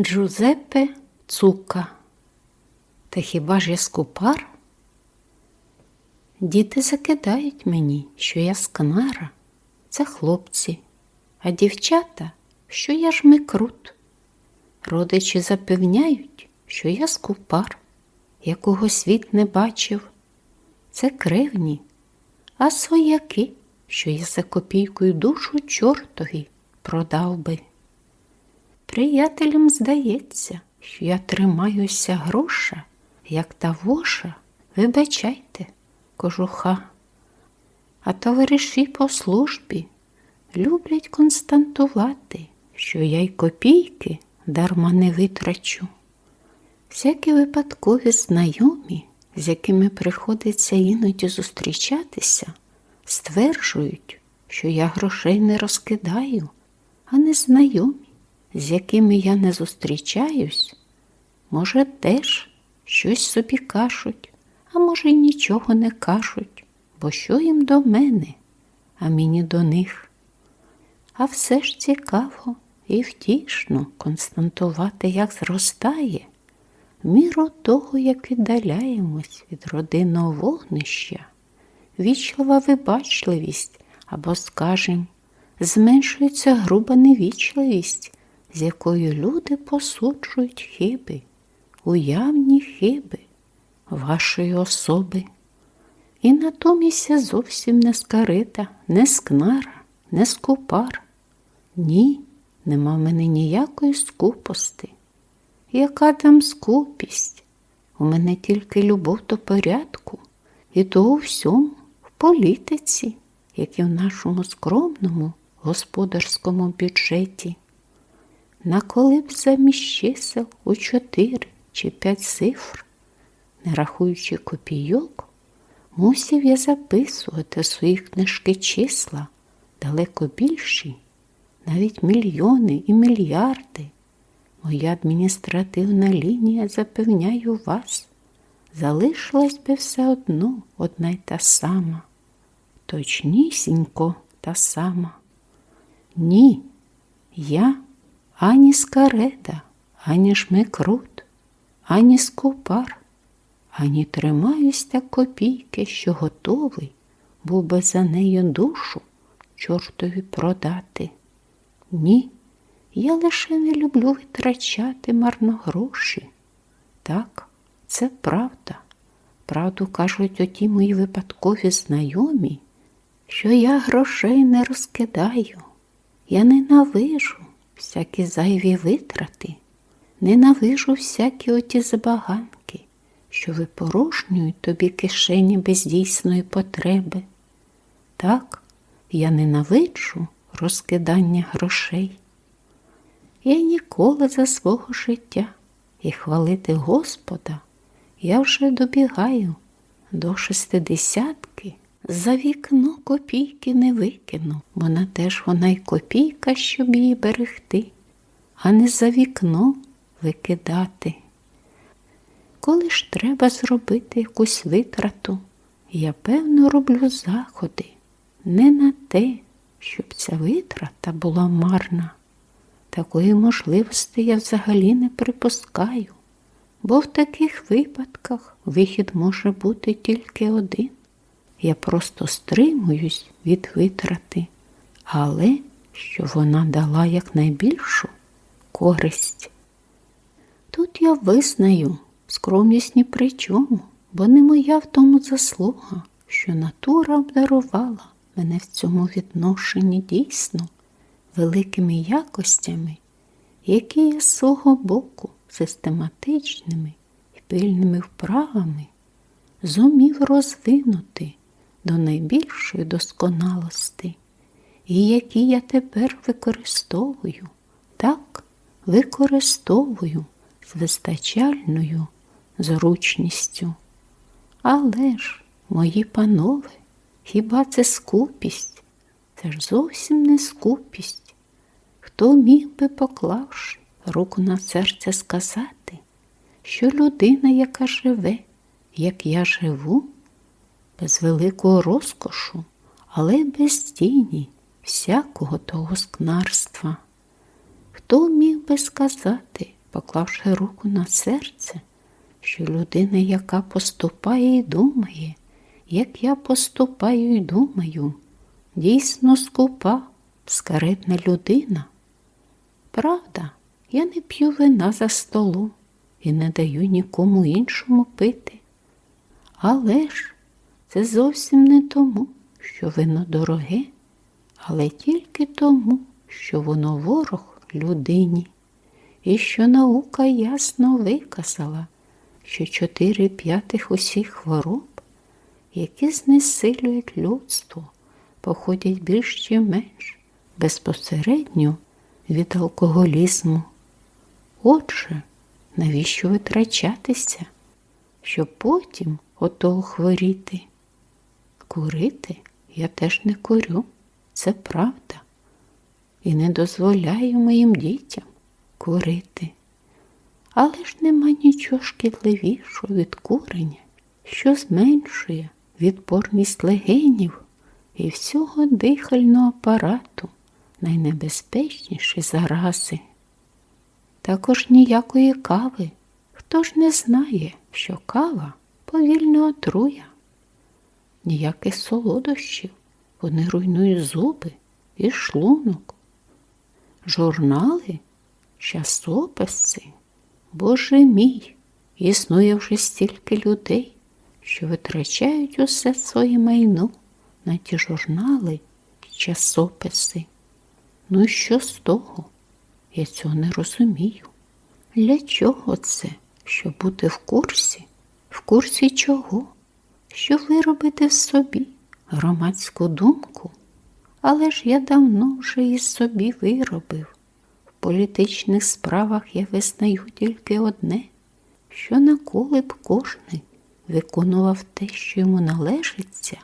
Джузеппе Цука. Та хіба ж я скупар? Діти закидають мені, що я скнара, це хлопці, а дівчата, що я ж микрут. Родичі запевняють, що я скупар, якого світ не бачив. Це кривні, а свояки, що я за копійкою душу чортові продав би. Приятелям здається, що я тримаюся гроша, як та воша, вибачайте, кожуха. А товариші по службі люблять константувати, що я й копійки дарма не витрачу. Всякі випадкові знайомі, з якими приходиться іноді зустрічатися, стверджують, що я грошей не розкидаю, а незнайомі, з якими я не зустрічаюсь, може, теж щось собі кажуть, а може, й нічого не кажуть, бо що їм до мене, а мені до них. А все ж цікаво і втішно константувати, як зростає, міру того, як віддаляємось від родинного вогнища, вічлива вибачливість або, скажем, зменшується груба невічливість, з якою люди посуджують хиби, уявні хиби вашої особи. І натомість зовсім не скарита, не скнара, не скупар. Ні, нема в мене ніякої скупости. Яка там скупість? У мене тільки любов до порядку, і то у всьому, в політиці, як і в нашому скромному господарському бюджеті. На коли б замість чисел у чотири чи п'ять цифр, не рахуючи копійок, мусів я записувати свої книжки числа далеко більші, навіть мільйони і мільярди. Моя адміністративна лінія, запевняю вас, залишилась би все одно одна й та сама, точнісінько та сама. Ні, я ані скареда, ані жмикрут, ані скупар, ані тримаюсь так копійки, що готовий був би за нею душу чортові продати. Ні, я лише не люблю витрачати марно гроші. Так, це правда. Правду кажуть оті мої випадкові знайомі, що я грошей не розкидаю. Я ненавижу всякі зайві витрати, ненавижу всякі оті забаганки, що випорожнюють тобі кишені без дійсної потреби. Так, я ненавиджу розкидання грошей. Я ніколи за свого життя і хвалити Господа я вже добігаю до шестидесятки. За вікно копійки не викину, вона теж вона й копійка, щоб її берегти, а не за вікно викидати. Коли ж треба зробити якусь витрату, я певно роблю заходи не на те, щоб ця витрата була марна. Такої можливості я взагалі не припускаю, бо в таких випадках вихід може бути тільки один. Я просто стримуюсь від витрати, але що вона дала якнайбільшу користь. Тут я визнаю скромність ні при чому, бо не моя в тому заслуга, що натура обдарувала мене в цьому відношенні дійсно великими якостями, які я з свого боку систематичними і пильними вправами зумів розвинути до найбільшої досконалості, і які я тепер використовую, так використовую з вистачальною зручністю. Але ж, мої панове, хіба це скупість? Це ж зовсім не скупість. Хто міг би, поклавши руку на серце, сказати, що людина, яка живе, як я живу, без великого розкошу, але без тіні всякого того скнарства. Хто міг би сказати, поклавши руку на серце, що людина, яка поступає і думає, як я поступаю і думаю, дійсно скупа, скаретна людина. Правда, я не п'ю вина за столом і не даю нікому іншому пити. Але ж це зовсім не тому, що вино дороге, але тільки тому, що воно ворог людині, і що наука ясно виказала, що чотири п'ятих усіх хвороб, які знесилюють людство, походять більш чи менш безпосередньо від алкоголізму. Отже, навіщо витрачатися, щоб потім ото хворіти? Курити я теж не курю, це правда. І не дозволяю моїм дітям курити. Але ж нема нічого шкідливішого від курення, що зменшує відпорність легенів і всього дихального апарату найнебезпечніші зарази. Також ніякої кави. Хто ж не знає, що кава повільно отрує. Ніяких солодощів, вони руйнують зуби і шлунок. Журнали, часописи, Боже мій, існує вже стільки людей, що витрачають усе своє майно на ті журнали і часописи. Ну і що з того? Я цього не розумію. Для чого це? Щоб бути в курсі? В курсі чого? Щоб виробити в собі громадську думку? Але ж я давно вже її собі виробив. В політичних справах я визнаю тільки одне, що наколи б кожний виконував те, що йому належиться,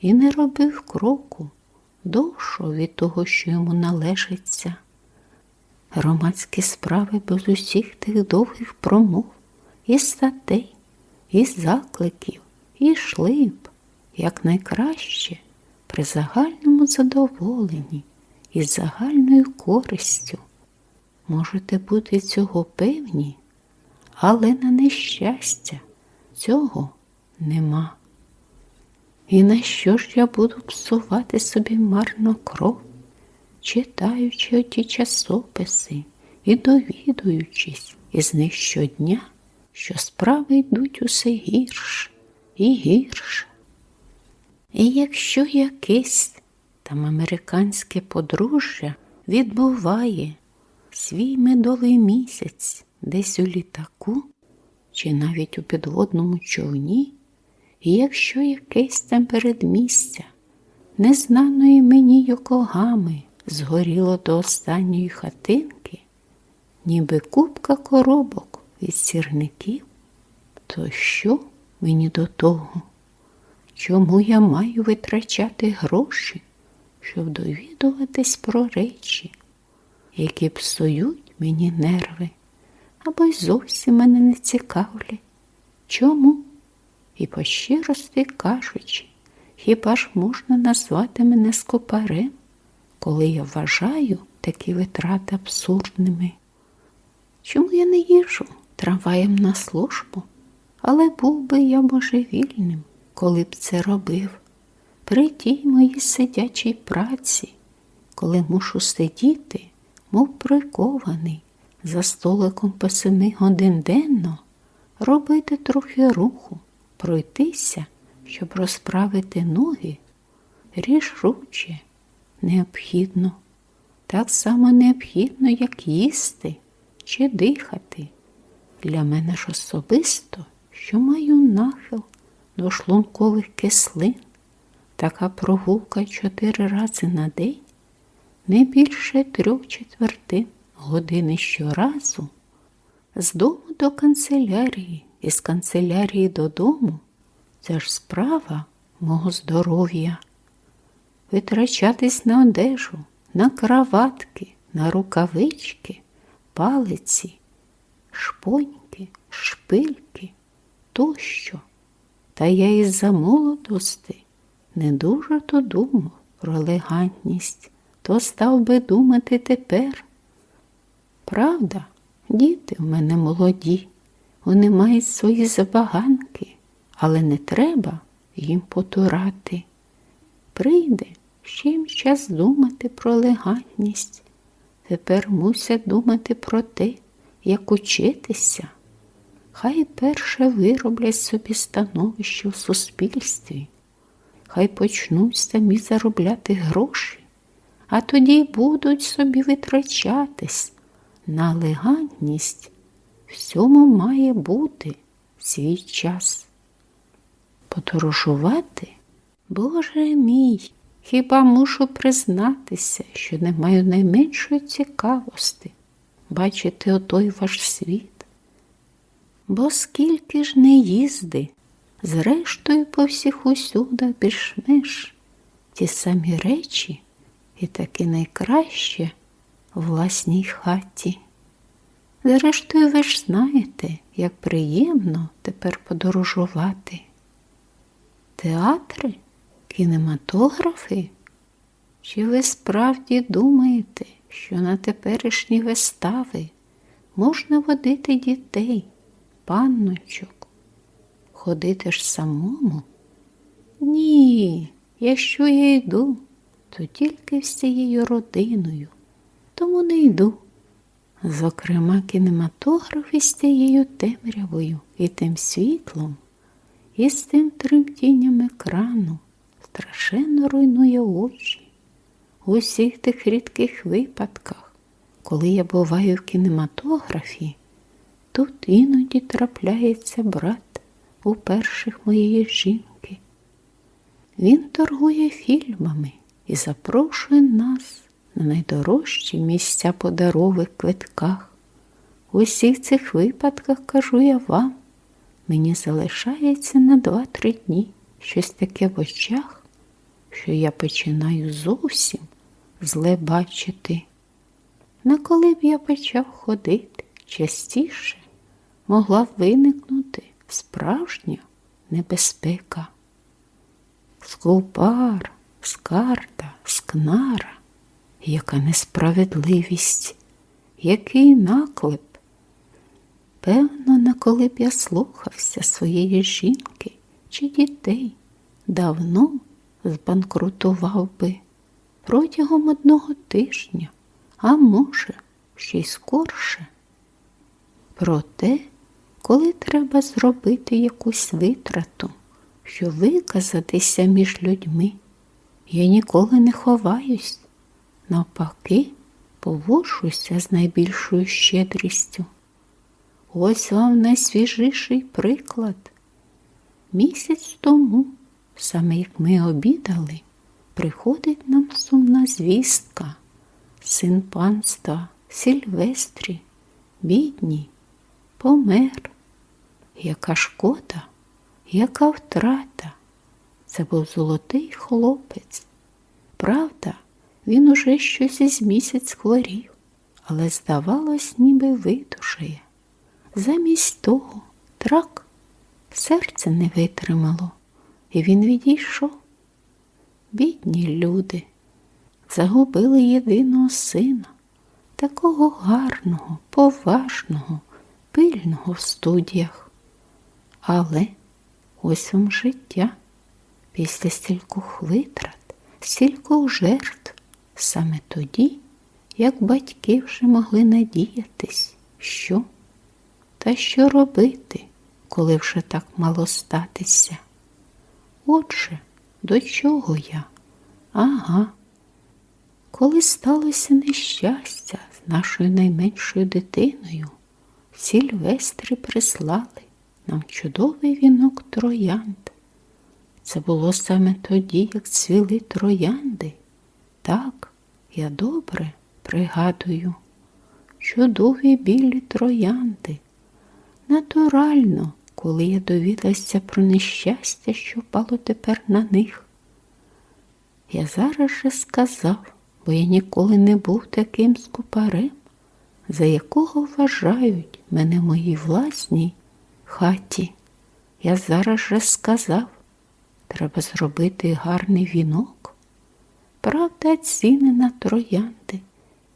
і не робив кроку довшого від того, що йому належиться. Громадські справи без усіх тих довгих промов, і статей, і закликів, і йшли б якнайкраще при загальному задоволенні і загальною користю. Можете бути цього певні, але на нещастя цього нема. І на що ж я буду псувати собі марно кров, читаючи оті часописи і довідуючись із них щодня, що справи йдуть усе гірше і гірше. І якщо якесь там американське подружжя відбуває свій медовий місяць десь у літаку чи навіть у підводному човні, і якщо якесь там передмістя незнаної мені Йокогами згоріло до останньої хатинки, ніби купка коробок від сірників, то що мені до того? Чому я маю витрачати гроші, щоб довідуватись про речі, які псують мені нерви, або й зовсім мене не цікавлять? Чому? І по щирості кажучи, хіба ж можна назвати мене скопарем, коли я вважаю такі витрати абсурдними? Чому я не їжу трамваєм на службу, але був би я божевільним? коли б це робив, при тій моїй сидячій праці, коли мушу сидіти, мов прикований, за столиком по семи годин денно, робити трохи руху, пройтися, щоб розправити ноги, рішуче, необхідно, так само необхідно, як їсти чи дихати. Для мене ж особисто, що маю нахил до шлункових кислин, така прогулка чотири рази на день, не більше трьох четвертин години щоразу, з дому до канцелярії і з канцелярії додому? Це ж справа мого здоров'я. Витрачатись на одежу, на краватки, на рукавички, палиці, шпоньки, шпильки тощо. Та я із за молодости не дуже то думав про елегантність, то став би думати тепер. Правда, Діти в мене молоді, вони мають свої забаганки, але не треба їм потурати. Прийде ще їм час думати про елегантність. Тепер мусять думати про те, як учитися. Хай перше вироблять собі становище в суспільстві, хай почнуть самі заробляти гроші, а тоді будуть собі витрачатись на елегантність. Всьому має бути свій час. Подорожувати, Боже мій, хіба мушу признатися, що не маю найменшої цікавості бачити отой ваш світ? Бо скільки ж не їзди, зрештою по всіх усюдах більш-менш ті самі речі і таки найкраще в власній хаті. Зрештою, ви ж знаєте, як приємно тепер подорожувати. Театри, кінематографи? Чи ви справді думаєте, що на теперішні вистави можна водити дітей, панночок? Ходити ж самому? Ні, якщо я йду, то тільки всією родиною, тому не йду. Зокрема, кінематограф із тією темрявою і тим світлом, і з тим тремтінням екрану страшенно руйнує очі. У всіх тих рідких випадках, коли я буваю в кінематографі, тут іноді трапляється брат у перших моєї жінки. Він торгує фільмами і запрошує нас на найдорожчі місця по дарових квитках. У всіх цих випадках кажу я вам, мені залишається на два-три дні щось таке в очах, що я починаю зовсім зле бачити. На коли б я почав ходити частіше, могла виникнути справжня небезпека. Скупар, скарта, скнара яка несправедливість, який наклеп. Певно, на коли б я слухався своєї жінки чи дітей, давно збанкрутував би протягом одного тижня, а може, ще й скорше. Проте, коли треба зробити якусь витрату, щоб виказатися між людьми, я ніколи не ховаюсь. Навпаки, поводжуся з найбільшою щедрістю. Ось вам найсвіжіший приклад. Місяць тому, саме як ми обідали, приходить нам сумна звістка, син панства Сільвестрі, бідній, помер. Яка шкода, яка втрата. Це був золотий хлопець. Правда? Він уже щось із місяць хворів, але, здавалось, ніби видушує. Замість того трак серце не витримало, і він відійшов. Бідні люди загубили єдиного сина, такого гарного, поважного, пильного в студіях. Але ось вам життя після стількох витрат, стількох жертв. Саме тоді, як батьки вже могли надіятись, що та що робити, коли вже так мало статися. Отже, до чого я? Ага. Коли сталося нещастя з нашою найменшою дитиною, сільвестри прислали нам чудовий вінок троянд. Це було саме тоді, як цвіли троянди. Так, я добре пригадую, чудові білі троянди. Натурально, коли я довідався про нещастя, що впало тепер на них. Я зараз же сказав, бо я ніколи не був таким скупарем, за якого вважають мене в моїй власній хаті. Я зараз же сказав, треба зробити гарний вінок. Правда, ціни на троянди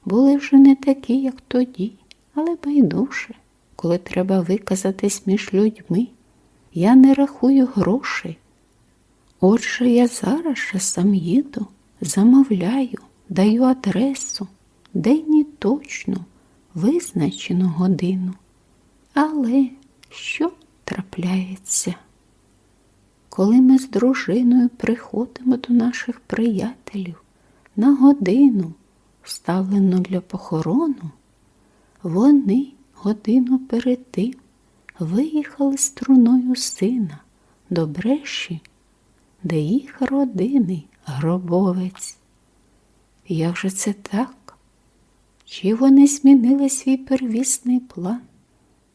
були вже не такі, як тоді, але байдуже, коли треба виказатись між людьми, я не рахую грошей. Отже, я зараз же сам їду, замовляю, даю адресу, день і точну, визначену годину. Але що трапляється? Коли ми з дружиною приходимо до наших приятелів на годину, вставлену для похорону, вони годину перед тим виїхали струною сина до бреші, де їх родинний гробовець. Як же це так? Чи вони змінили свій первісний план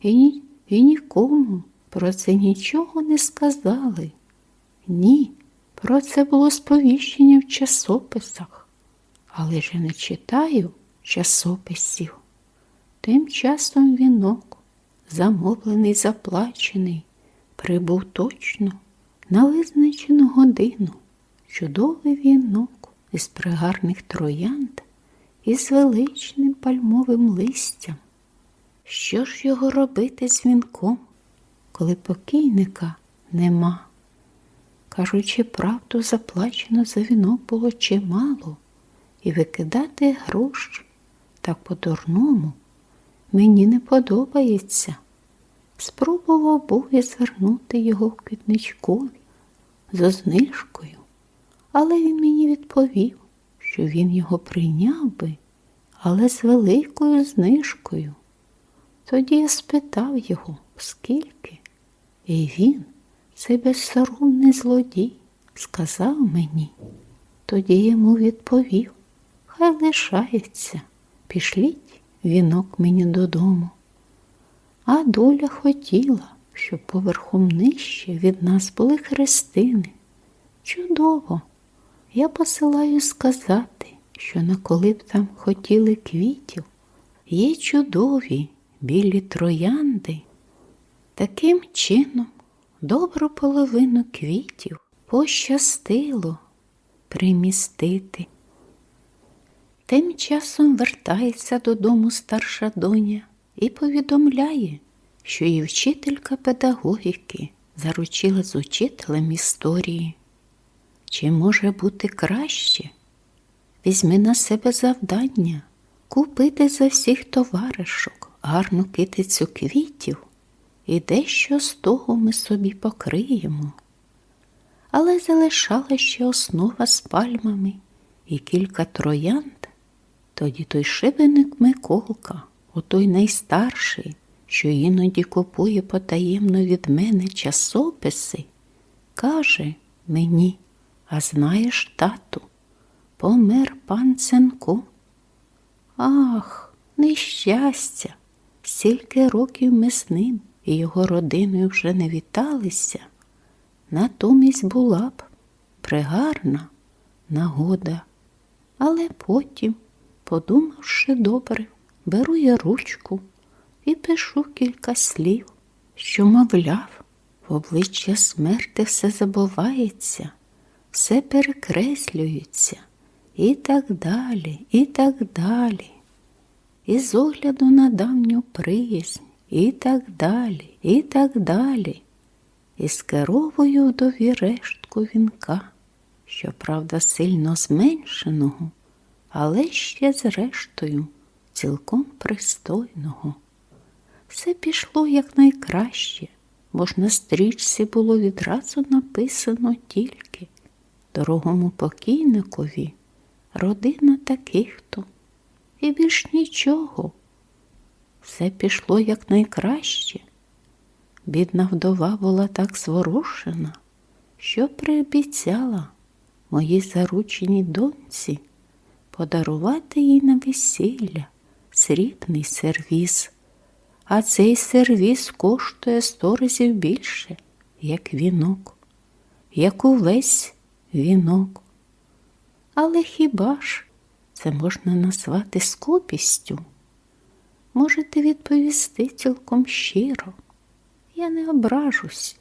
і, і нікому про це нічого не сказали? Ні, про це було сповіщення в часописах, але ж я не читаю часописів. Тим часом вінок, замовлений, заплачений, прибув точно на визначену годину. Чудовий вінок із пригарних троянд із величним пальмовим листям. Що ж його робити з вінком, коли покійника нема? Кажучи правду, заплачено за вінок було чимало, і викидати гроші так по-дурному мені не подобається. Спробував був я звернути його в квітничкові за знижкою, але він мені відповів, що він його прийняв би, але з великою знижкою. Тоді я спитав його, скільки, і він, цей безсоромний злодій, сказав мені. Тоді йому відповів, хай лишається, пішліть вінок мені додому. А доля хотіла, щоб поверхом нижче від нас були хрестини. Чудово! Я посилаю сказати, що на коли б там хотіли квітів, є чудові білі троянди. Таким чином, добру половину квітів пощастило примістити. Тим часом вертається додому старша доня і повідомляє, що її вчителька педагогіки заручила з учителем історії. Чи може бути краще? Візьми на себе завдання купити за всіх товаришок гарну китицю квітів, і дещо з того ми собі покриємо. Але залишала ще основа з пальмами і кілька троянд. Тоді той шибеник Миколка, отой найстарший, що іноді купує потаємно від мене часописи, каже мені, а знаєш, тату, помер пан Ценко. Ах, нещастя! Стільки років ми з ним і його родиною вже не віталися. Натомість була б пригарна нагода, але потім, подумавши добре, беру я ручку і пишу кілька слів, що, мовляв, в обличчя смерти все забувається, все перекреслюється і так далі, і так далі. І з огляду на давню приязнь, і так далі, і так далі. І скеровую вдові рештку вінка, щоправда, сильно зменшеного, але ще зрештою цілком пристойного. Все пішло якнайкраще, бо ж на стрічці було відразу написано тільки дорогому покійникові родина таких-то. І більш нічого. Все пішло якнайкраще. Бідна вдова була так зворушена, що приобіцяла моїй зарученій доньці подарувати їй на весілля срібний сервіз, а цей сервіз коштує сто разів більше, як вінок, як увесь вінок. Але хіба ж це можна назвати скупістю? Можете відповісти цілком щиро. Я не ображусь,